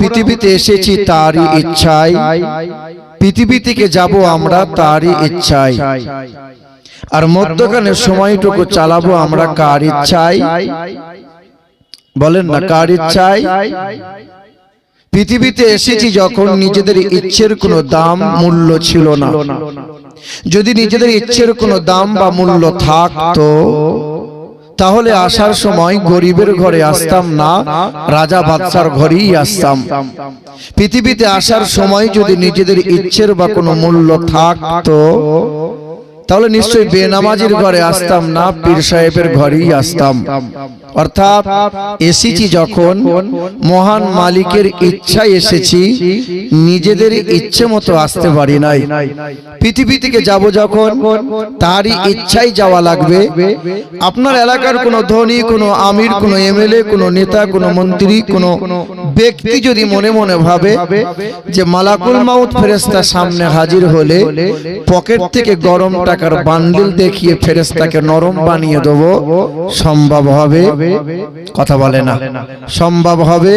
পৃথিবীতে এসেছি তারই ইচ্ছায়। পৃথিবী থেকে যাব আমরা তারই ইচ্ছায়। আর মধ্যখানে সময়টুকু চালাবো আমরা কার ইচ্ছায়। বলেন না কার ইচ্ছায়। পৃথিবীতে এসেছি যখন নিজেদের ইচ্ছের কোনো দাম মূল্য ছিল না। যদি নিজেদের ইচ্ছের কোনো দাম বা মূল্য থাকতো তাহলে আসার সময় গরিবের ঘরে আসতাম না রাজা বাদশার ঘরেই আসতাম। পৃথিবীতে আসার সময় যদি নিজেদের ইচ্ছের বা কোনো মূল্য থাকতো তাহলে নিশ্চয়ই বেনামাজির ঘরে আসতাম না পীর সাহেবের ঘরেই আসতাম। অর্থাৎ এসেছি যখন মহান মালিকের ইচ্ছায় এসেছি নিজেদের ইচ্ছে মতো আসতে পারি নাই। পৃথিবী থেকে যাব যখন তারই ইচ্ছাই যাওয়া লাগবে। আপনার এলাকার কোনো ধনী কোনো আমির কোনো এমএলএ কোনো নেতা কোনো মন্ত্রী কোনো ব্যক্তি যদি মনে মনে ভাবে যে মালাকুল মাউত ফেরেস্তা সামনে হাজির হলে পকেট থেকে গরম টাকার বান্ডিল দেখিয়ে ফেরেস্তাকে নরম বানিয়ে দেবো। সম্ভব হবে। কথা বলে না। সম্ভব হবে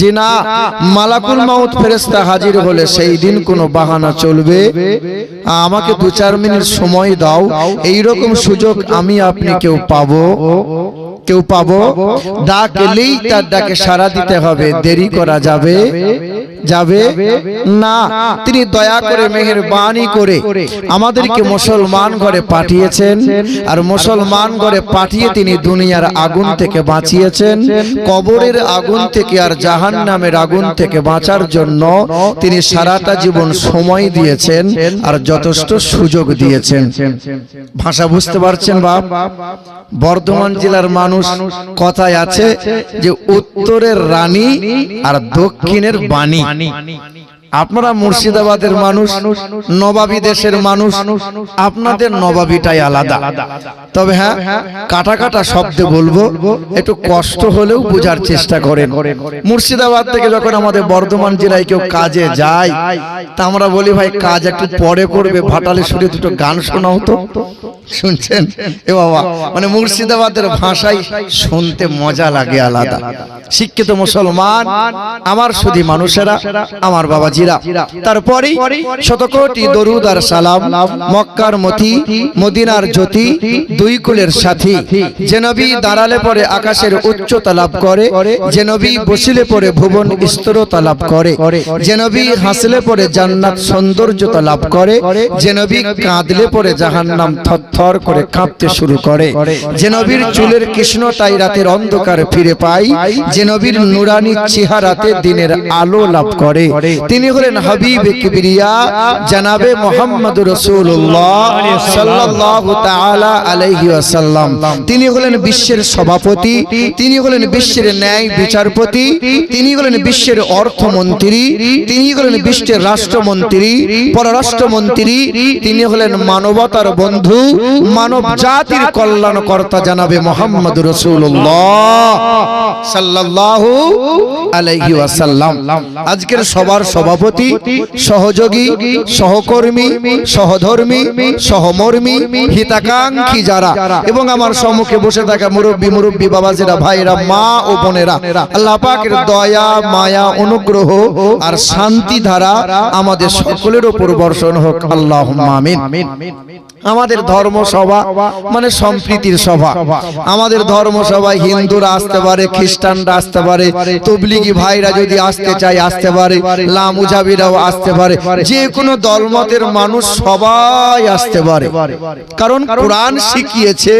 যে না মালাকুল মাউত ফেরেস্তা হাজির হলে সেই দিন কোনো বাহানা চলবে। আমাকে দু চার মিনিট সময় দাও এই রকম সুযোগ আমি আপনি কেউ পাবো। কেউ পাবো? ডাক এলেই তার ডাকে সারা দিতে হবে। দেরি করা যাবে? যাবে? না। তিনি দয়া করে মেহেরবানি করে আমাদেরকে মুসলমান ঘরে পাঠিয়েছেন আর মুসলমান ঘরে পাঠিয়ে তিনি দুনিয়ার আগুন থেকে বাঁচিয়েছেন কবরের আগুন থেকে আর জাহান নামের আগুন থেকে বাঁচার জন্য তিনি সারাটা জীবন সময় দিয়েছেন আর যথেষ্ট সুযোগ দিয়েছেন। ভাষা বুঝতে পারছেন বাপ? বর্ধমান জেলার মানুষ কথায় আছে যে উত্তরের রানী আর দক্ষিণের বাণী। আপনারা মুর্শিদাবাদের মানুষ নবাবী দেশের মানুষ আপনাদের নবাবিটাই আলাদা। তবে হ্যাঁ কাটা কাটা শব্দে বলব একটু কষ্ট হলেও বোঝার চেষ্টা করেন। মুর্শিদাবাদ থেকে যখন আমাদের বর্ধমান জেলায় কেউ কাজে যায় তা আমরা বলি ভাই কাজ একটু পরে করবে ভাটালে সুরে দুটো গান শোনা হতো শুনছেন? এ বাবা মানে মুর্শিদাবাদের ভাষায় শুনতে মজা লাগে আলাদা। শিক্ষিত মুসলমান আমার শুধু মানুষেরা আমার বাবাজিরা তারপরে শতকোটি দরুদ আর সালাম, মক্কার মতি, মদিনার জ্যোতি, দুই কুলের সাথী। যে নবী দাঁড়ালে পরে আকাশের উচ্চতা লাভ করে, যে নবী বসিলে পরে ভুবন স্থিরতা লাভ করে, যে নবী হাসলে পরে জান্নাত সৌন্দর্যতা লাভ করে, যে নবী কাঁদলে পরে জাহান্নাম থরথর করে কাঁপতে শুরু করে, যে নবীর চুলের কৃষ্ণটাই রাতের অন্ধকার ফিরে পাই যে নবীর নুরানি চেহারাতে দিনের আলো লাভ করে। তিনি হলেন হাবিব কিবরিয়া জানাবে মোহাম্মদ রসুল্লাহ সাল্লাল্লাহু তাআলা আলাইহি ওয়াসাল্লাম। তিনি হলেন বিশ্বের সভাপতি তিনি হলেন বিশ্বের ন্যায় বিচারপতি তিনি হলেন বিশ্বের অর্থমন্ত্রী তিনি হলেন বিশ্বের রাষ্ট্রমন্ত্রী পররাষ্ট্রমন্ত্রী তিনি হলেন মানবতার বন্ধু মানব জাতির কল্যাণকর্তা জানাবে মোহাম্মদ রসুল্লাহ সাল্লাল্লাহু আলাইহি ওয়াসাল্লাম। আজকের সবার সভাপতি, সহযোগী, সহকর্মী, সহধর্মী, সহমর্মী, হিতাকাঙ্ক্ষী যারা। এবং আমার সম্মুখে বসে থাকা মুরব্বী মুরব্বী বাবাজিরা, ভাইরা, মা ও বোনেরা, আল্লাহ পাকের দয়া, মায়া, অনুগ্রহ আর শান্তি ধারা আমাদের সকলের উপর বর্ষণ হোক। আল্লাহ আমিন। আমাদের ধর্ম সভা মানে সম্প্রীতির সভা। আমাদের ধর্ম সভায় হিন্দুরা আসতে পারে, খ্রিস্টানরা আসতে পারে, তবলিগি ভাইরা যদি আসতে চায়, আসতে পারে। লামুজাবিরাও আসতে পারে। যে কোনো দলমতের মানুষ সবাই আসতে পারে। কারণ কোরআন শিখিয়েছে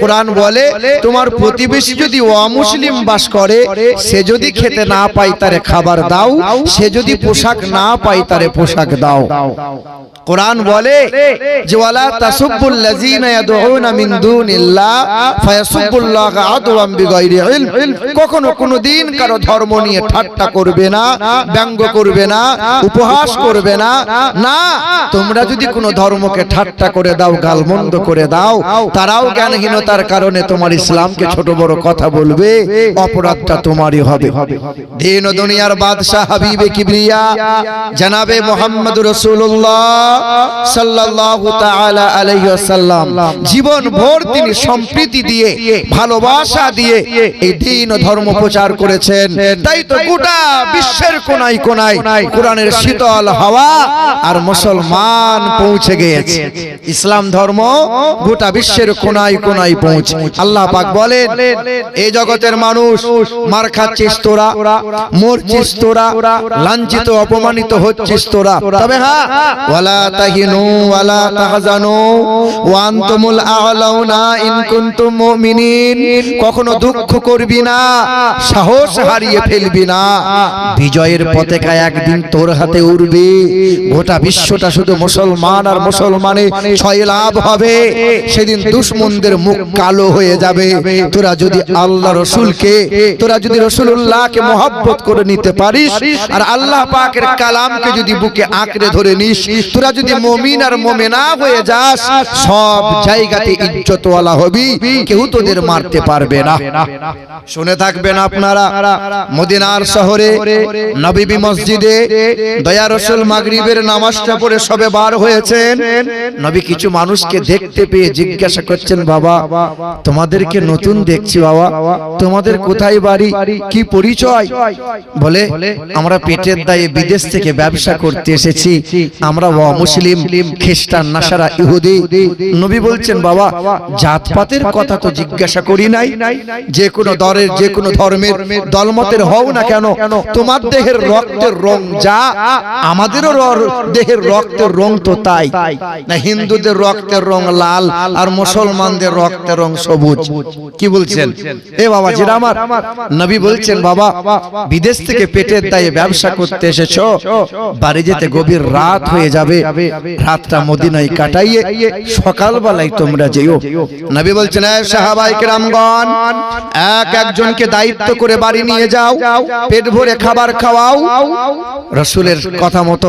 কোরআন বলে তোমার প্রতিবেশী যদি অমুসলিম বাস করে সে যদি খেতে না পায় তারে খাবার দাও সে যদি পোশাক না পায় তারে পোশাক দাও। কোরআন বলে যে ওয়ালা তাসুব্বুল লাযিনা ইয়াদউনা মিন দুনিল্লাহ ফায়াসুব্বুল্লাহ আদওয়াম বিগাইরি ইলম। কখনো কোনো দিন কারও ধর্ম নিয়ে ঠাট্টা করবে না ব্যঙ্গ করবে না উপহাস করবে না না, তোমরা যদি কোনো ধর্মকে ঠাট্টা করে দাও, গালমন্দ করে দাও, তারাও জ্ঞানহীনতার কারণে তোমার ইসলামকে ছোট বড় কথা বলবে, অপরাধটা তোমারই হবে। দিন ও দুনিয়ার বাদশাহ হাবিবে কিবরিয়া, জানাবে মোহাম্মদ রসুল্লাহ সাল্লাল্লাহু তাআলা আলাইহি ওয়াসাল্লাম। জীবন ভোর তিনি সম্প্রীতি দিয়ে, ভালোবাসা দিয়ে এই দিন ধর্ম প্রচার করেছেন। তাই তো গোটা বিশ্বের কোনায় কোনায় কোরআনের শীতল হাওয়া আর মুসলমান পৌঁছে গিয়েছে ইসলাম ধর্ম গোটা বিশ্বের কোনায় কোনায় পৌঁছে। আল্লাহ পাক বলেন এই জগতের মানুষ মার খাচ্ছিস তোরা মরছিস তোরা লাঞ্ছিত অপমানিত হচ্ছিস তোরা। তবে হ্যাঁ ওয়ালা তাহিনু ওয়ালা তাহজানু ওয়া আনতুমুল আ'লাউনা ইন কুনতুম মুমিনিন। কখনো দুঃখ করবি না সাহস হারিয়ে ফেলবি না। বিজয়ের পতাকা একদিন তোর হাতে উড়বে। গোটা বিশ্বটা শুধু মুসলমান আর মুসলমানে ছয় লাভ হবে। সেদিন দুশ্মনদের মুখ কালো হয়ে যাবে। তোরা যদি আল্লাহ রসুলকে, তোরা যদি রসুল্লাহকে মহব্বত করে নিতে পারিস, আর আল্লাহ পাকের কালামকে যদি বুকে আঁকড়ে ধরে নিস, তোরা যদি মমিন আর মোমেনা হয়ে যাস, সব জায়গাতে ইজ্জতওয়ালা হবি। কেউ তোদের মারতে পারবে না। শুনে থাকবেন আপনারা, মদিনার শহরে, নবীবী মসজিদে দয়া রসুল মাগরিবের নামাজটা পড়ে সবে বার হয়েছেন। নবী কিছু মানুষকে দেখতে পেয়ে জিজ্ঞাসা করছেন, বাবা, তোমাদেরকে নতুন দেখছি বাবা। তোমাদের কোথায় বাড়ি? কি পরিচয়? বলে, আমরা পেটের দায়ে বিদেশ থেকে ব্যবসা করতে এসেছি। আমরা মুসলিম, খ্রিস্টান, নাসারা, ইহুদি। নবী বলছেন, বাবা, জাতপাতের কথা তো জিজ্ঞাসা করি নাই। যে কোনো দরের, যে কোনো ধর্মের দলমতের হও না কেন, তোমার দেহের রক্তের রং যা আমাদেরও দেহের রক্তের রং তো তাই। না, হিন্দুদের রক্তের রং লাল আর মুসলমানদের রক্তের রং সবুজ। কি বলছেন? এ বাবা, যেটা আমার নবী বলছেন, বাবা, বিদেশ থেকে পেটের দায়ে ব্যবসা করতে এসেছ, বাড়ি যেতে গভীর রাত হয়ে যাবে। রাতটা মদিনায় কাটাইয়ে সকালবেলায় তোমরা যেও। নবী বলছেন সাহাবাই কেরামগণ, এক একজনকে দায়িত্ব করে বাড়ি নিয়ে যাও, পেট ভরে খাবার খাওয়াও রসুলের কথা মতো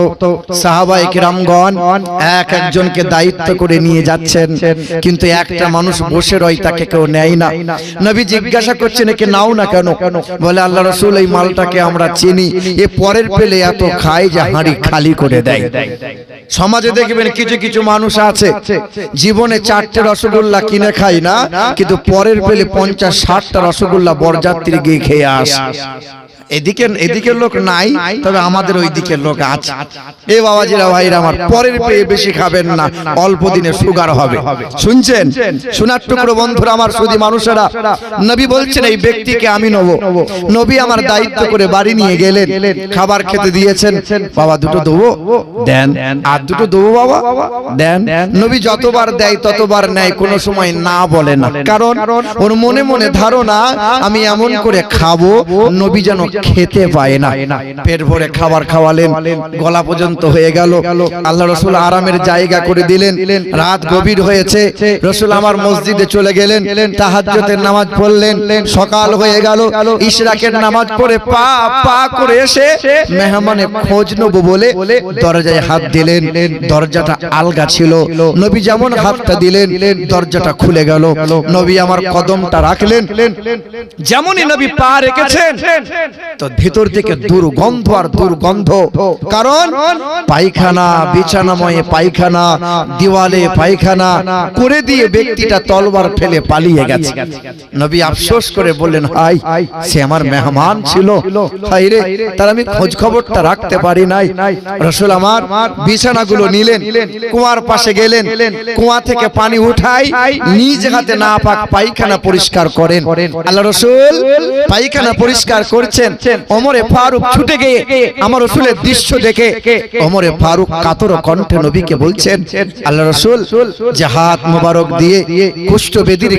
সাহাবাই কেরামগণ এক একজনকে দায়িত্ব করে নিয়ে যাচ্ছেন। কিন্তু একটা মানুষ বসে রয় তাকে কেউ নেয় না। নবী জিজ্ঞাসা করছেন একে নাও না কেন? বলে আল্লাহ রসুল এই মালটাকে আমরা চিনি। এ পরের পেলে এত খায় যে হাঁড়ি খালি করে দেয়। সমাজে দেখবেন কিছু কিছু মানুষ আছে। জীবনে চারটে রসগোল্লা কিনে খায় না কিন্তু পরের পেলে পঞ্চাশ ষাটটা রসগোল্লা বরযাত্রী গিয়ে খেয়ে আসে। এদিকে এদিকের লোক নাই তবে আমাদের ওই দিকের লোক আছে। এ বাবাজিরা ভাইরা আমার পরের পেয়ে বেশি খাবেন না অল্প দিনে সুগার হবে। শুনছেন? শোনার টুকরো বন্ধুরা আমার সুদী মানুষেরা নবী বলছেন এই ব্যক্তিকে আমি নেব। নবী। আমার দায়িত্ব করে বাড়ি নিয়ে গেলেন খাবার খেতে দিয়েছেন। বাবা দুটো দেবো? দেন আর দুটো দেবো বাবা? দেন নবী যতবার দেয় ততবার নেয় কোনো সময় না বলে না। কারণ ওর মনে মনে ধারণা আমি এমন করে খাব নবী যেন খেতে পায় না। পেট ভরে খাবার খাওয়ালেন গলা পর্যন্ত হয়ে গেল। আল্লাহ রসুল আরামের জায়গা করে দিলেন রাত গভীর হয়েছে। রসুল আমার মসজিদে চলে গেলেন তাহাজ্জতের নামাজ পড়লেন। সকাল হয়ে গেল। ইশরাকের নামাজ পড়ে পা পা করে এসে মেহমানে খোঁজ নেব বলে দরজায় হাত দিলেন। দরজাটা আলগা ছিল। নবী যেমন হাতটা দিলেন দরজাটা খুলে গেল। নবী আমার কদমটা রাখলেন। যেমনই নবী পা রেখেছেন তো ভিতর থেকে দুর্গন্ধ আর দুর্গন্ধ কারণ পায়খানা বিছানাময়ে পায়খানা দিওয়ালে পায়খানা করে দিয়ে ব্যক্তিটা তলবার ফেলে পালিয়ে গেছে। নবী আফসোস করে বললেন হাই সে আমার মেহমান ছিল। হাই রে তার আমি খোঁজ খবরটা রাখতে পারি নাই। রসুল আমার বিছানাগুলো নিলেন কুয়ার পাশে গেলেন কুয়া থেকে পানি উঠাই নিজ হাতে না পাক পায়খানা পরিষ্কার করেন। আল্লাহ রসুল পায়খানা পরিষ্কার করছেন। ফারুক ছুটে গিয়ে আমার রসুলের দৃশ্য দেখে ফারুক কাতর কণ্ঠে নবীকে বলছেন, আল্লাহ রসুল যে হাত মোবারক দিয়ে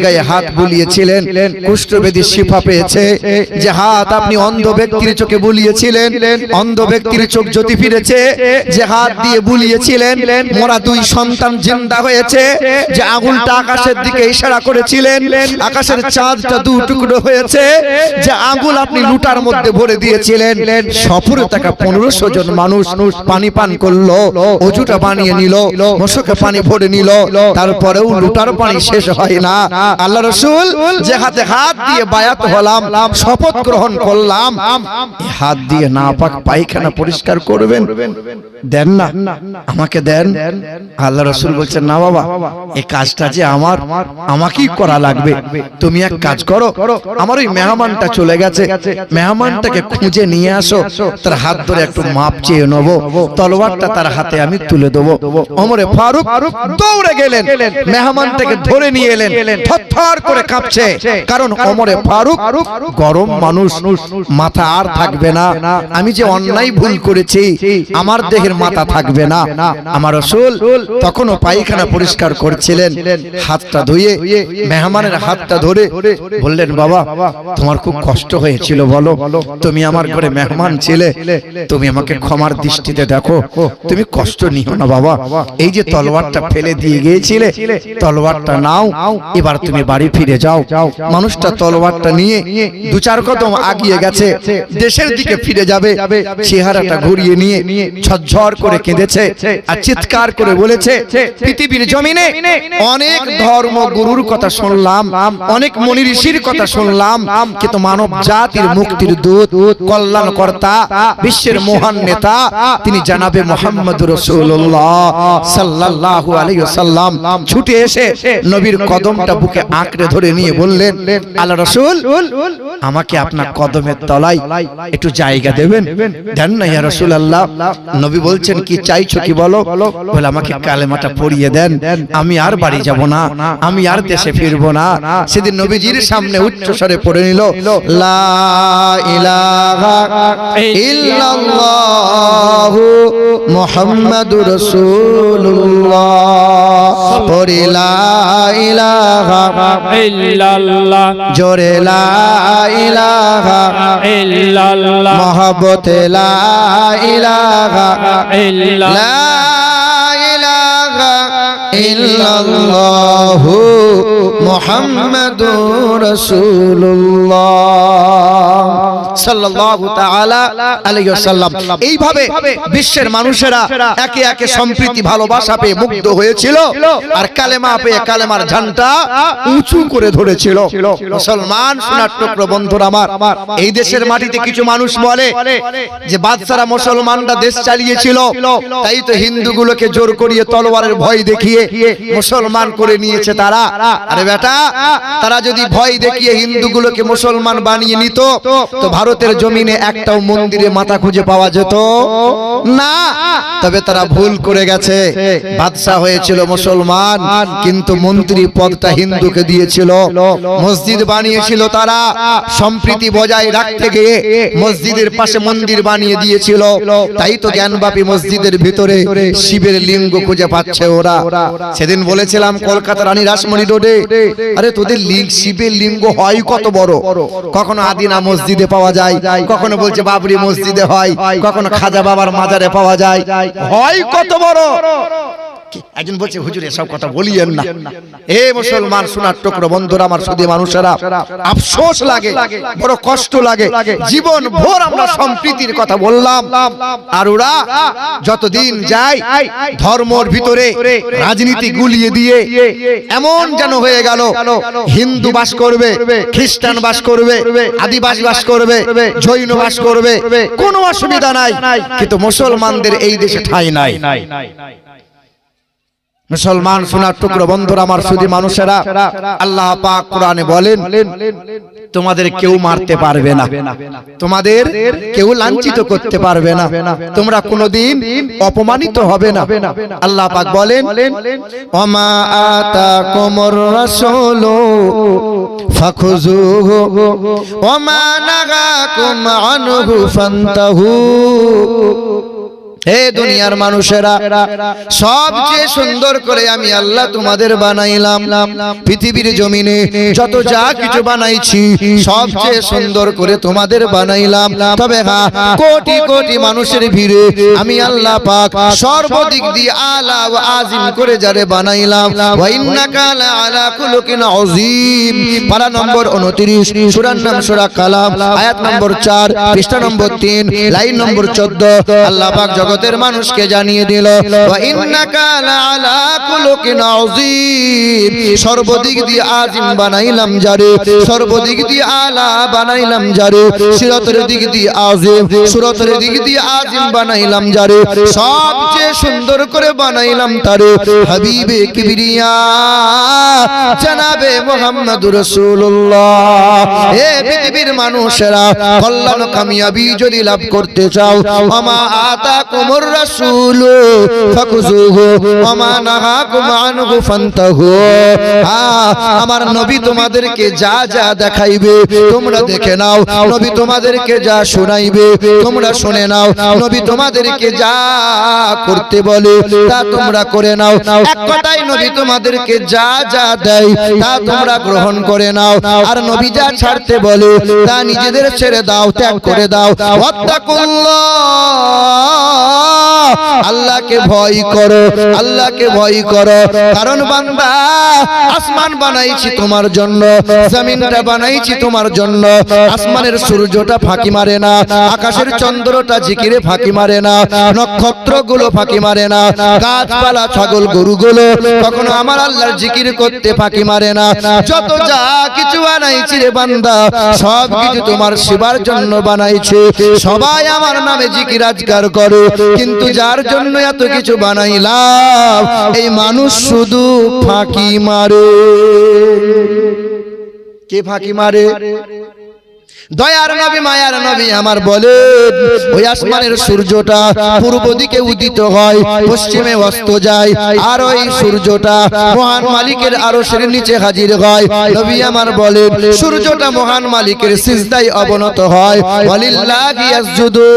গায়ে হাত বুলিয়েছিলেন শিফা পেয়েছে। যে হাত আপনি অন্ধ ব্যক্তির চোখে বুলিয়েছিলেন, অন্ধ ব্যক্তির চোখ জ্যোতি ফিরেছে যে হাত দিয়ে বুলিয়েছিলেন, মোরা দুই সন্তান জিন্দা হয়েছে। যে আগুনটা আকাশের দিকে ইশারা করেছিলেন, আকাশের চাঁদটা দু টুকরো হয়েছে। যে আগুন আপনি লুটার মধ্যে মধ্যে ভরে দিয়েছিলেন। সফরে থাকা পনেরোশো জন মানুষ পানি পান করল অজুটা বানিয়ে নিল মশকে পানি ভরে নিল তারপরেও লুটার পানি শেষ হয় না। আল্লাহ রসুল যে হাতে হাত দিয়ে বায়াত হলাম শপথ গ্রহণ করলাম এই হাত দিয়ে না পাক পায়খানা পরিষ্কার করবেন। দেন না আমাকে দেন। আল্লাহ রসুল বলছেন না বাবা এই কাজটা যে আমার আমাকেই করা লাগবে। তুমি এক কাজ করো আমার ওই মেহমানটা চলে গেছে। মেহমানটাকে খুঁজে নিয়ে আসো। তার হাত ধরে একটু মাপ চেয়ে নেব। তলোয়ারটা তার হাতে আমি তুলে দেবো। অমরে ফারুক দৌড়ে গেলেন। মেহমানটাকে ধরে নিয়ে এলেন। থরথর করে কাঁপছে। কারণ অমরে ফারুক গরম মানুষ। মাথা আর থাকবে না। আমি যে অন্যায় ভুল করেছি, আমার দেহের মাথা থাকবে না। আমার রসুল তখনও পায়খানা পরিষ্কার করছিলেন। হাতটা ধুয়ে, মেহমানের হাতটা ধরে বললেন, বাবা, তোমার খুব কষ্ট হয়েছিল, বলো। তুমি আমার ঘরে মেহমান ছিলে তুমি আমাকে ক্ষমার দৃষ্টিতে দেখো। তুমি কষ্ট নিও না বাবা। এই যে তলোয়ারটা ফেলে দিয়ে গিয়েছিলে তলোয়ারটা নাও। এবার তুমি বাড়ি ফিরে যাও। মানুষটা তলোয়ারটা নিয়ে দু চার কদম আগিয়ে গেছে। দেশের দিকে ফিরে যাবে চেহারাটা ঘুরিয়ে নিয়ে ঝরঝর করে কেঁদেছে আর চিৎকার করে বলেছে পৃথিবীর জমিনে অনেক ধর্ম গুরুর কথা শুনলাম। অনেক মনি ঋষির কথা শুনলাম। কিন্তু মানব জাতির মুক্তির দূত কল্যাণ কর্তা বিশ্বের মহান নেতা, তিনি জানাবে মোহাম্মদ রসুল্লাহ সাল্লাম ছুটে এসে নবীর কদমটা বুকে আঁকড়ে ধরে নিয়ে বললেন, আল্লাহ রসুল, আমাকে আপনার কদমের তলায় একটু জায়গা দেবেন। দেন না ইয়া রসুল আল্লাহ নবী বলছেন, কি চাইছো কি বলো? বলে, আমাকে কালেমাটা পড়িয়ে দেন। আমি আর বাড়ি যাব না, আমি আর দেশে ফিরবো না। সেদিন নবীজির সামনে উচ্চ পড়ে নিল ইলাহা ইল্লাল্লাহু মুহাম্মাদুর রাসূলুল্লাহ। পড়ি লা ইলাহা ইল্লাল্লাহ। জোরে লা ইলাহা ইল্লাল্লাহ। মহব্বতে লা ইলাহা ইল্লাল্লাহ। মুহাম্মাদুর রাসূলুল্লাহ সাল্লাল্লাহু তাআলা আলাইহি ওয়াসাল্লাম। এইভাবে বিশ্বের মানুষেরা একে একে সম্প্রীতি, ভালোবাসা পেয়ে মুগ্ধ হয়েছিল আর কালেমা পেয়ে কালেমার ঝান্ডা উঁচু করে ধরেছিল। মুসলমান সোনার টুকরো বন্ধুরা আমার, এই দেশের মাটিতে কিছু মানুষ বলে যে বাদশারা মুসলমানরা দেশ চালিয়েছিল, তাই তো হিন্দুগুলোকে জোর করিয়ে তলোয়ারের ভয় দেখিয়ে মুসলমান করে নিয়েছে তারা। আরে বেটা, তারা যদি ভয় দেখিয়ে হিন্দুগুলোকে মুসলমান বানিয়ে নিত, তো ভারতের জমিনে একটাও মন্দিরে মাথা খুঁজে পাওয়া যেত না। তবে তারা ভুল করে গেছে। বাদশাহ হয়েছিল মুসলমান, কিন্তু মন্ত্রী পদটা হিন্দুকে দিয়েছিল। মসজিদ বানিয়েছিল তারা। সম্প্রীতি বজায় রাখতে গিয়ে মসজিদের পাশে মন্দির বানিয়ে দিয়েছিল। তাই তো জ্ঞানবাপী মসজিদের ভিতরে শিবের লিঙ্গ খুঁজে পাচ্ছে ওরা। সেদিন বলেছিলাম, কলকাতা রানী রাসমণি রোডে। আরে, তোদের লিঙ্গ, শিবের লিঙ্গ হয় কত বড়? কখনো আদিনা মসজিদে পাওয়া যায়, কখনো বলছে বাবরি মসজিদে হয়, কখনো খাজা বাবার মাজারে পাওয়া যায়। হয় কত বড়? একজন বলছে হুজুর এসব কথা বলিয়েন না। এ মুসলমান সোনার টুকরো বন্ধুরা আমার সুদী মানুষেরা আফসোস লাগে বড় কষ্ট লাগে। জীবন ভোর আমরা সম্প্রীতির কথা বললাম। আর ওরা যতদিন যায় ধর্মর ভিতরে রাজনীতি গুলিয়ে দিয়ে এমন যেন হয়ে গেল হিন্দু বাস করবে খ্রিস্টান বাস করবে আদিবাসী বাস করবে জৈন বাস করবে কোনো অসুবিধা নাই। কিন্তু মুসলমানদের এই দেশে ঠাঁই নাই। মুসলমান সোনার টুকরো বন্ধুরা, আমার শুধু মানুষেরা, আল্লাহ পাক কোরআনে বলেন, তোমাদের কেউ মারতে পারবে না। তোমাদের কেউ লাঞ্ছিত করতে পারবে না। তোমরা কোনোদিন অপমানিত হবে না। আল্লাহ পাক বলেন, ওমা আতাকুমুর রাসূলু ফাখুযুহু, ওমা নাগাকুম আনহু ফান্তাহু। হে দুনিয়ার মানুষেরা সবচেয়ে সুন্দর করে আমি আল্লাহ তোমাদের বানাইলাম। পৃথিবীর জমিনে যত যা কিছু বানাইছি সবচেয়ে সুন্দর করে তোমাদের বানাইলাম। তবে হ্যাঁ কোটি কোটি মানুষের ভিড়ে আমি আল্লাহ পাক সর্বদিক দিয়ে আলা ও আজিম করে যারে বানাইলাম। আলা আযীম পারা নম্বর 29 সূরার নাম সূরা কালাম। আয়াত নম্বর 4 পৃষ্ঠা নম্বর 3 লাইন নম্বর 14 আল্লাহ পাক জগতের মানুষকে জানিয়ে দিল সর্বদিক দিয়ে আজিম বানাইলাম যারে সর্বদিক দিয়ে আলা বানাইলাম যারে সিরাতের দিক দিয়ে আজিম, সুরতের দিক দিয়ে আজিম বানাইলাম যারে সবচেয়ে সুন্দর করে বানাইলাম তারে, হাবিবে কিবরিয়া, জানাবে মোহাম্মদুর রাসূলুল্লাহ। হে পৃথিবীর মানুষেরা কল্যাণ কামিয়াবি যদি লাভ করতে চাও আমা আতা কুমুর রাসূল ফাকুজুহু আমা নাহাকুম আনহু ফান্তাহু। আমার নবী তোমাদেরকে যা যা দেখাইবে, তোমরা দেখে নাও। নবী তোমাদেরকে যা শোনাইবে, তোমরা শুনে নাও। নবী তোমাদেরকে যা করতে বলে, তা তোমরা করে নাও। এক কথাই নবী তোমাদেরকে যা যা দেয়, তা তোমরা গ্রহণ করে নাও। আর নবী যা ছাড়তে বলে, তা নিজেদের ছেড়ে দাও, ত্যাগ করে দাও। ওয়াত্তাকুল্লাহ। আল্লাহকে ভয় করো, আল্লাহকে ভয় করো। কারণ বান্দা, আসমান বানাইছি তোমার জন্য, জমিনটা বানাইছি তোমার জন্য। আসমানের সূর্যটা ফাঁকি মারে না, আকাশের চন্দ্রটা জিকিরে ফাঁকি মারে না, নক্ষত্রগুলো ফাঁকি মারে না, গাছপালা, ছাগল, গরুগুলো কখনো আমার আল্লাহর জিকির করতে ফাঁকি মারে না। যত যা কিছু বানাইছি রে বান্দা, সব কিছু তোমার সেবার জন্য বানাইছে। সবাই আমার নামে জিকির আজগার করে, কিন্তু যার জন্য এত কিছু বানাইলাম এই মানুষ শুধু ফাঁকি মারে। কে ফাঁকি মারে? দয়ার নবী মায়ার নবী আমার বলেন ওই আসমানের সূর্যটা পূর্ব দিকে উদিত হয় পশ্চিমে অস্ত যায় আর ওই সূর্যটা মহান মালিকের আরশের নিচে হাজির হয়। নবী আমার বলেন সূর্যটা মহান মালিকের সিজদায় অবনত হয়। ওয়ালিল্লাহি ইয়াসজুদু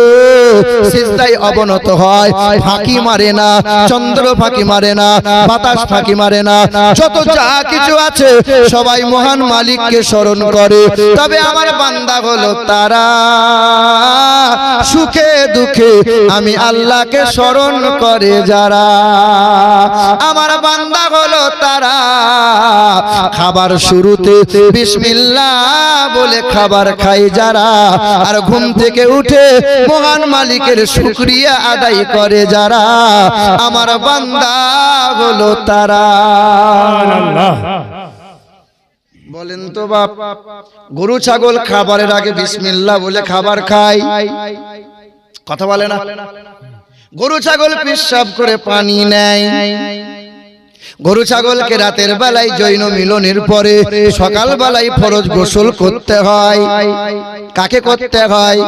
সিজদায় অবনত হয়। ফাঁকি মারে না চন্দ্র ফাঁকি মারে না বাতাস ফাঁকি মারে না যত যা কিছু আছে সবাই মহান মালিককে স্মরণ করে। তবে আমার বান্দা হলো তারা। সুখে দুঃখে আমি আল্লাহকে স্মরণ করে যারা। আমার বান্দা হলো তারা। খাবার শুরুতে বিসমিল্লাহ বলে খাবার খাই যারা। আর ঘুম থেকে উঠে মহান মালিকের শুক্রিয়া আদায় করে যারা। আমার বান্দা হলো তারা। বলেন তো বাপ, গরু, ছাগল খাবারের আগে বিসমিল্লা বলে খাবার খাই। কথা বলে না? গরু, ছাগল পেশাব করে পানি নেয়। গরু, ছাগলকে রাতের বেলায় জৈন মিলনের পরে সকাল বেলায় ফরজ গোসল করতে হয়। কাকে করতে হয়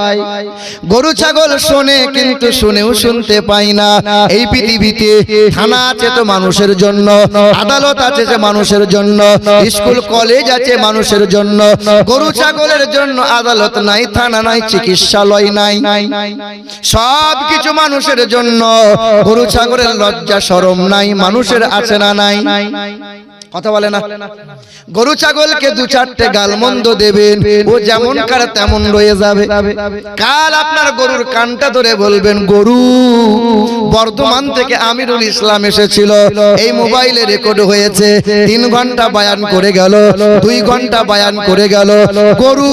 গরু ছাগল শোনে কিন্তু শুনেও শুনতে পাই না। এই পৃথিবীতে থানা আছে তো মানুষের জন্য। আদালত আছে যে মানুষের জন্য। স্কুল কলেজ আছে মানুষের জন্য। গরু ছাগলের জন্য আদালত নাই থানা নাই চিকিৎসালয় নাই সব কিছু মানুষের জন্য। গরু ছাগলের লজ্জা শরম নাই মানুষের আছে না নাই। কথা বলে না। গরু ছাগলকে দু চারটে গালমন্দ দেবেন ও যেমন কার তেমন রয়ে যাবে। কাল আপনার গরুর কানটা ধরে বলবেন গরু বর্ধমান থেকে আমিরুল ইসলাম এসেছিল। এই মোবাইলে রেকর্ড হয়েছে তিন ঘণ্টা বায়ান করে গেল দুই ঘণ্টা বায়ান করে গেল। গরু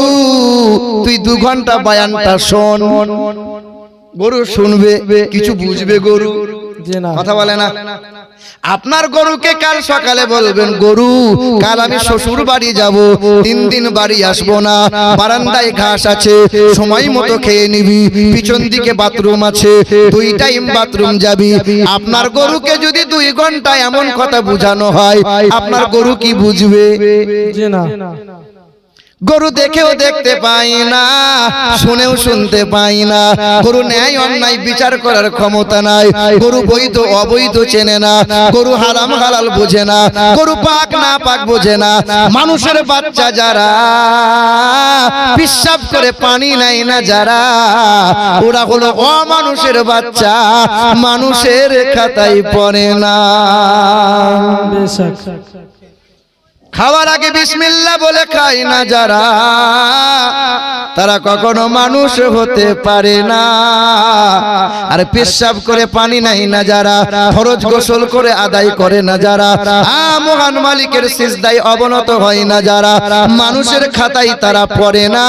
তুই দু ঘণ্টা বায়ানটা শোন। গরু শুনবে কিছু বুঝবে গরু। কথা বলে না। আপনার গরুকে কাল সকালে বলবেন, গরু, কাল আমি শ্বশুর বাড়ি যাব, তিন দিন বাড়ি আসব না, বারান্দায় ঘাস আছে, সময় মতো খেয়ে নিবি, পিছন দিকে বাথরুম আছে দুই টাইম বাথরুম যাবি। আপনার গরুকে যদি দুই ঘণ্টা এমন কথা বুঝানো হয়, আপনার গরু কি বুঝবে? গরু দেখেও দেখতে পাই না শুনেও শুনতে পাই না। গরু ন্যায় অন্যায় বিচার করার ক্ষমতা নাই। গরু বৈধ অবৈধ চেনে না। গরু হারাম হালাল বোঝে না। গরু পাক না। পাক বোঝে না। মানুষের বাচ্চা যারা বিশ্বাস করে পানি নেয় না যারা ওরা হলো অমানুষের বাচ্চা। মানুষের খাতায় পড়ে না। খাওয়ার আগে বিসমিল্লা বলে খায় না যারা, তারা কখনো মানুষ হতে পারে না। আর পেশাব করে পানি নাই না যারা, ফরজ গোসল করে আদায় করে না যারা মহান মালিকের সিজদায় অবনত হয় না যারা, মানুষের খাতায় তারা পড়ে না।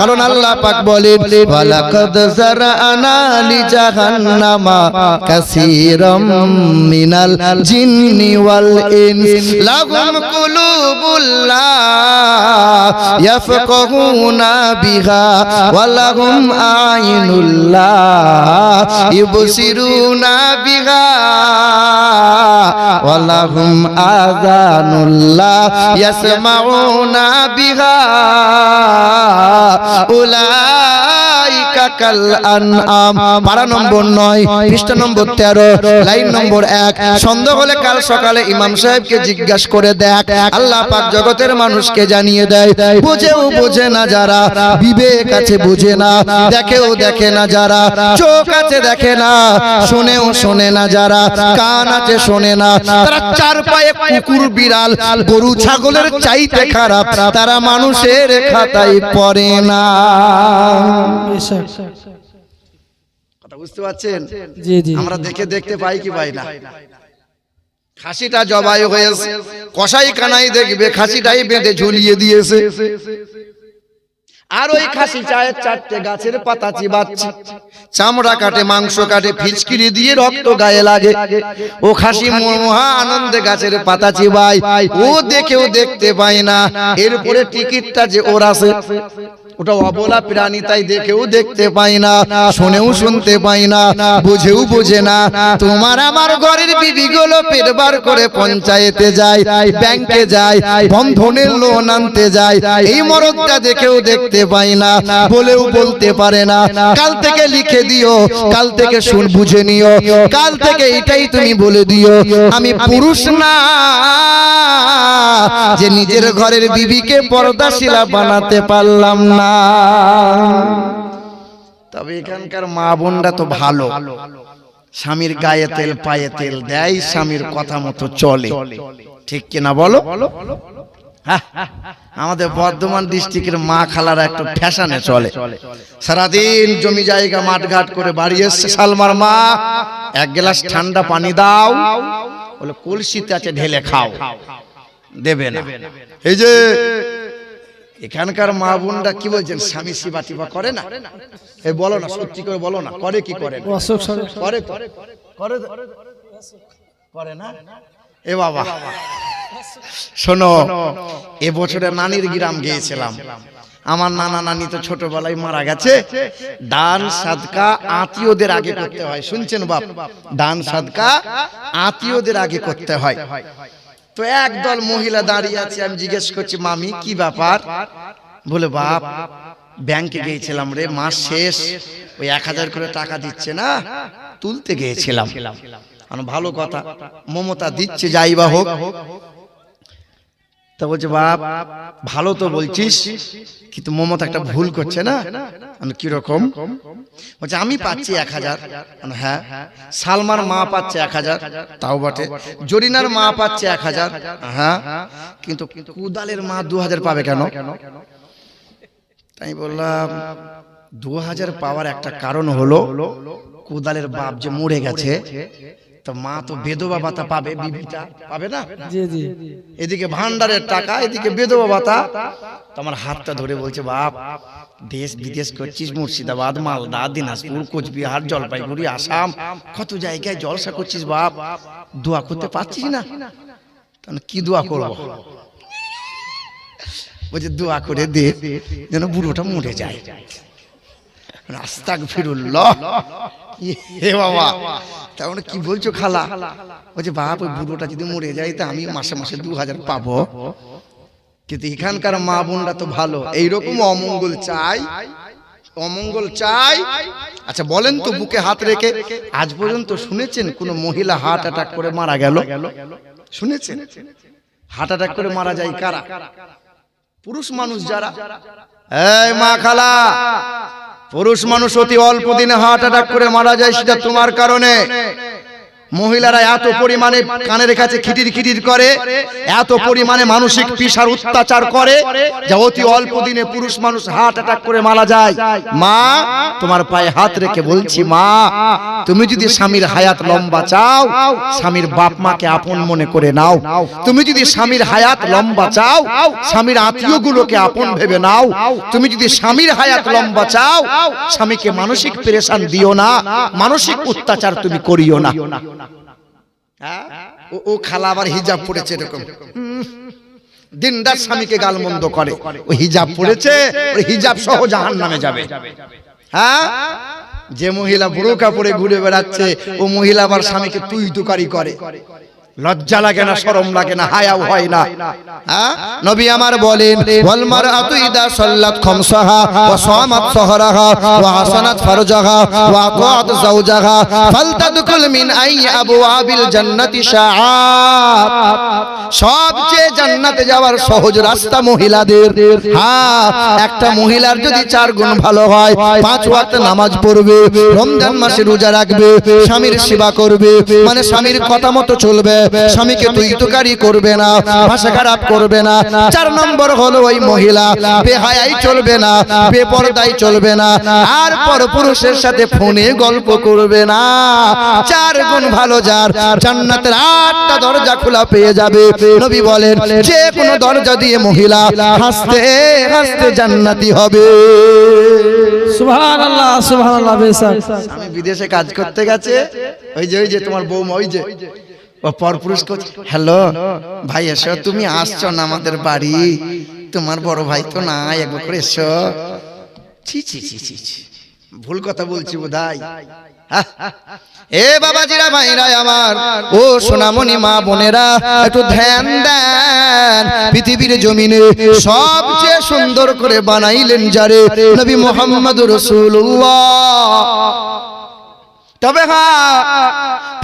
কারণ আল্লাহ পাক বলেন, ওয়ালাকাদ জারানা লি জাহান্নামা মিনাল লা ইয়াফকাহুনা বিহা ওয়া লাহুম আইনুল লা ইবসিরুনা বিহা ওয়া লাহুম আযানুল ইয়াসমাউনা কাল আনআম। পারা নম্বর নয়, পৃষ্ঠা নম্বর তেরো, লাইন নম্বর এক। সন্দেহ হলে কাল সকালে ইমাম সাহেবকে জিজ্ঞাসা করে দেখ। আল্লাহ পাক জগতের মানুষকে জানিয়ে দেয়, বুঝেও বোঝে না যারা, বিবেক আছে বুঝে না, দেখেও দেখে না যারা, চোখ আছে দেখে না, শুনেও শোনে না যারা আছে শোনে না বিড়াল, গরু, ছাগলের চাইতে খারাপ, তারা মানুষের খাতায় পড়ে না। কথা বুঝতে পারছেন? আমরা দেখে দেখতে পাই কি পাই না। খাসিটা জবাই হয়েছে কসাই কানাই দেখবে খাসিটাই বেঁধে ঝুলিয়ে দিয়েছে। আর ওই খাসি চায়ের চারটে গাছের পাতা চিবাচ্ছে। চামড়া কাটে মাংস কাটে ফিচকিরি দিয়ে রক্ত গায়ে লাগে। ও খাসি মহা আনন্দে গাছের পাতা চিবাই ও দেখেও দেখতে পায় না। এরপরে টিকিটটা যে ওর আছে। ওটা অবলা প্রাণী, তাই দেখেও দেখতে পাই না, শুনেও শুনতে পাই না, বুঝেও বোঝে না। তোমার আমার ঘরের বিবিগুলো পেট বার করে পঞ্চায়েতে যায়, ব্যাংকে যায়, বন্ধনের লোন আনতে যায়। এই মরদটা দেখেও দেখতে পাই না, বলেও বলতে পারে না। কাল থেকে লিখে দিও, কাল থেকে শুন, বুঝে নিও। কাল থেকে এটাই তুমি বলে দিও, আমি পুরুষ না। যে নিজের ঘরের বিবিকে পর্দাশিলা বানাতে পারলাম না। তবে এখানকার মা বোনরা তো ভালো। স্বামীর গায়ে তেল পায়ে তেল দেয় স্বামীর কথা মতো চলে। ঠিক কিনা বলো? হ্যাঁ, আমাদের বর্ধমান ডিস্ট্রিক্টের মা খালারা একটু ফ্যাশনে চলে। সারাদিন জমি জায়গা মাঠঘাট করে বাড়ি এসছে সালমার মা। এক গ্লাস ঠান্ডা পানি দাও। বলে কলসিতে আছে ঢেলে খাও। দেবে না। এই যে এখানকার মা বোনরা কি বলছেন? স্বামী শিবা টিবা করে না? এই বলো না সত্যি করে বলো না। করে কি করে? করে করে করে না? এ বাবা। শোনো এ বছরে নানির গ্রাম গিয়েছিলাম। আমার নানা নানি তো ছোটবেলায় মারা গেছে। দান সাদকা আত্মীয়দের আগে করতে হয়। শুনছেন বাপ? দান সাদকা আত্মীয়দের আগে করতে হয়। তো একদল মহিলা দাঁড়িয়ে আছে আমি জিজ্ঞেস করছি মামি কি ব্যাপার? বলে বাপ ব্যাংকে গিয়েছিলাম রে মাস শেষ ওই এক হাজার করে টাকা দিচ্ছে না তুলতে গিয়েছিলাম। ভালো কথা মমতা দিচ্ছে যাই বা হোক। তা বলছে বাপ ভালো তো বলছিস কিন্তু মমতা একটা ভুল করছে না? মানে কীরকম? বলছে আমি পাচ্ছি এক হাজার। মানে হ্যাঁ সালমার মা পাচ্ছে এক হাজার তাও বটে। জরিনার মা পাচ্ছে এক হাজার। হ্যাঁ কিন্তু কুদালের মা দু হাজার পাবে কেন? তাই বললাম দু হাজার পাওয়ার একটা কারণ হলো কুদালের বাপ যে মরে গেছে। তো মা তো বেদবা ভাতা পাবে বিবিটা পাবে। না? জি জি। এদিকে ভান্ডারের টাকা এদিকে বেদবা ভাতা। তো আমার হাতটা ধরে বলছে বাপ দেশ বিদেশ করছিস মুর্শিদাবাদ মালদা দিনাজপুর কোচবিহার জলপাইগুড়ি আসাম কত জায়গায় জলসা করছিস বাপ? দোয়া করতে পারছিস না? তাহলে কি দোয়া করব? বলছে দোয়া করে দে যেন বুড়োটা মরে যায়। রাস্তাক ফিরুল্লাহ। হে বাবা। মানে কি বলছো খালা? বলছে বাপ ওই বুড়োটা যদি মরে যায় তা আমি মাসে মাসে দু হাজার পাবো। কিন্তু এখানকার মা বোনরা তো ভালো। এইরকম অমঙ্গল চাই অমঙ্গল চাই। আচ্ছা বলেন তো বুকে হাত রেখে আজ পর্যন্ত শুনেছেন কোন মহিলা হার্ট অ্যাটাক করে মারা গেল? শুনেছেন? হার্ট অ্যাটাক করে মারা যায় কারা? পুরুষ মানুষ যারা? এই মা খালা পুরুষ মানুষ অতি অল্প দিনে হার্ট অ্যাটাক করে মারা যায় সেটা তোমার কারণে। মহিলারা এত পরিমাণে কানের কাছে খিটির খিটির করে, এত পরিমাণে মানসিক পিসার অত্যাচার করে, যা অতি অল্প দিনে পুরুষ মানুষ হার্ট অ্যাটাক করে মারা যায়। মা, তোমার পায়ে হাত রেখে বলছি, মা, তুমি যদি স্বামীর হায়াত লম্বা চাও, স্বামীর বাপ মাকে আপন মনে করে নাও। তুমি যদি স্বামীর হায়াত লম্বা চাও, স্বামীর আত্মীয় গুলোকে আপন ভেবে নাও। তুমি যদি স্বামীর হায়াত লম্বা চাও, স্বামীকে মানসিক পেরেশান দিও না, মানসিক অত্যাচার তুমি করিও না? ও ও খালা আবার হিজাব পড়েছে এরকম। দিনদার স্বামীকে গালমন্দ করে। ও হিজাব পড়েছে হিজাব সহ জাহান নামে যাবে। হ্যাঁ? যে মহিলা বুড়ো কাপড়ে ঘুরে বেড়াচ্ছে ও মহিলা আবার স্বামীকে তুই তুকারি করে। লজ্জা লাগে না শরম লাগে না হায়াও হয় না। হ্যাঁ? নবী আমার বলেন ওয়াল মারআতু ইদা সাল্লাত খামসাহা ওয়া সামাত সাহরাহা ওয়া হাসানাত ফারজাহা ওয়া আতাআত যাওজাহা ফালতাদখুল মিন আই আবওয়াবিল জান্নাতি শাআব সবচেয়ে জান্নাতে যাওয়ার সহজ রাস্তা মহিলাদের। হ্যাঁ একটা মহিলার যদি চার গুণ ভালো হয় পাঁচ ওয়াক্ত নামাজ পড়বে রমজান মাসে রোজা রাখবে স্বামীর সেবা করবে মানে স্বামীর কথা মতো চলবে। স্বামীকে তুই করবে না ভাষা খারাপ করবে না। চার নম্বর হলো ওই মহিলা বেহায়াই চলবে না বেপরদাই চলবে না আর পর পুরুষের সাথে ফোনে গল্প করবে না। চার গুণ ভালো যার জান্নাতের আটটা দরজা খোলা পেয়ে যাবে। নবী বলেন যে কোনো দরজা দিয়ে মহিলা হাসতে হাসতে জান্নাতি হবে। সুবহানাল্লাহ সুবহানাল্লাহ আমি বিদেশে কাজ করতে গেছে ওই যে ওই যে তোমার বৌমা ওই যে। ও পরপুরুষ হ্যালো, ভাই এসো, তুমি আসছো না আমাদের বাড়ি। তোমার বড় ভাই তো নাই একবার করে এসো। ছি ছি ছি ছি ছি। ভুল কথা বলছি বোধহয়। হ্যাঁ? এ বাবাজিরা, ভাইরা আমার, ও সোনামণি মা বোনেরা, একটু ধ্যান দেন। পৃথিবীর জমিনে সবচেয়ে সুন্দর করে বানাইলেন যারে নবী মোহাম্মদ রসুল্লাহ তবে হ্যাঁ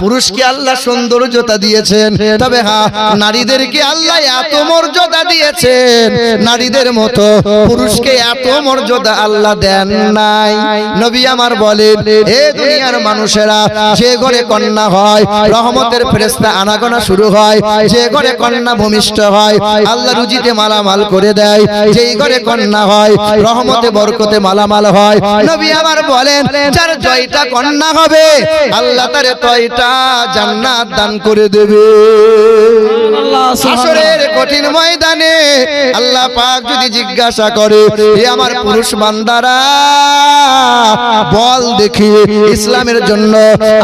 পুরুষকে আল্লাহ সৌন্দর্যতা দিয়েছেন। তবে হ্যাঁ নারীদেরকে আল্লাহ এত মর্যাদা দিয়েছেন। নারীদের মতো পুরুষকে এত মর্যাদা আল্লাহ দেন নাই। নবী আমার বলেন, হে দুনিয়ার মানুষেরা, যে ঘরে কন্যা হয়, রহমতের ফেরেস্তা আনাগোনা শুরু হয়। যে ঘরে কন্যা ভূমিষ্ঠ হয়, আল্লাহ রুজিতে মালামাল করে দেয়। যেই ঘরে কন্যা হয়, রহমতে, বরকতে মালামাল হয়। নবী আমার বলেন, যার জয়টা কন্যা হবে, আল্লাহ তারে তয়টা জান্নাত দান করে দেবে। আসরের কঠিন ময়দানে আল্লাহ পাক যদি জিজ্ঞাসা করে হে আমার পুরুষ বান্দারা বল দেখি ইসলামের জন্য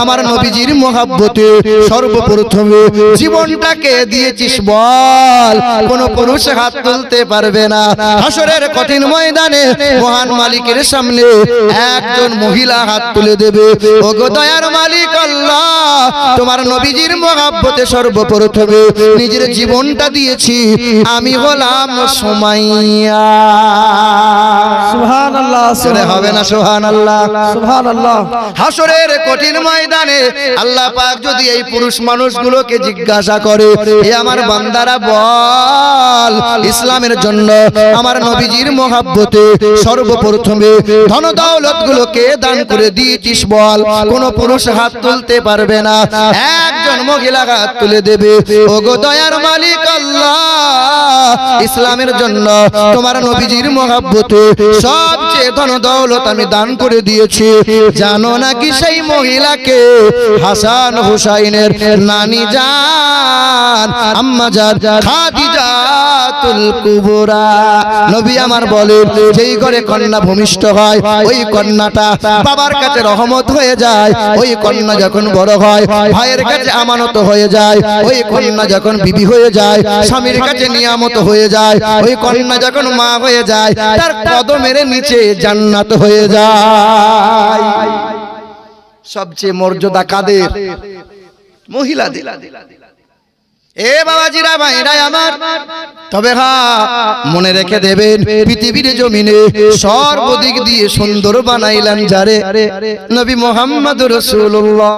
আমার নবীজির মহাব্বতে সর্বপ্রথমে জীবনটাকে দিয়েছিস বল। কোন পুরুষ হাত তুলতে পারবে না। হাসরের কঠিন ময়দানে মহান মালিকের সামনে একজন মহিলা হাত তুলে দেবে। ওগো দয়ার মালিক আল্লাহ তোমার নবীজির মহাব্বতে সর্বপ্রথমে নিজের জীবনটা দিয়েছি। আমি হলাম সোমাইয়া। সুবহানাল্লাহ চলে হবে না সোহান আল্লাহ সুবহানাল্লাহ। হাসরের কঠিন ময়দানে আল্লাহ পাক যদি এই পুরুষ মানুষগুলোকে জিজ্ঞাসা করে হে আমার বান্দারা বল ইসলামের জন্য আমার নবীজির মহাব্বতে সর্বপ্রথমে ধন দৌলত গুলোকে দান করে দিয়েছিস বল। কোন পুরুষ হাত তুলতে পারবে না, একজন মহিলা হাত তুলে দেবে। ওগো দয়ার মালিক আল্লাহ, ইসলামের জন্য তোমার নবীজির মহাব্বতে ধন দৌলত আমি দান করে দিয়েছি। জানো নাকি সেই মহিলাকে হাসান হুসাইনের নানি জান, আম্মা কাছে রহমত হয়ে যায়। ওই কন্যা যখন বড় হয়, ভাইয়ের কাছে আমানত হয়ে যায়। ওই কন্যা যখন বিবি হয়ে যায়, স্বামীর কাছে নিয়ামত হয়ে যায়। ওই কন্যা যখন মা হয়ে যায়, তার কদমের নিচে জান্নাত হয়ে যায়। সবচেয়ে মর্যাদা কাদের? মহিলাদের। এ বাবাজিরা আমার। তবে মনে রেখে দেবেন, পৃথিবীর জমিনে সর্বদিক দিয়ে সুন্দর বানাইলেন যারে? নবী মোহাম্মদ রসুল্লাহ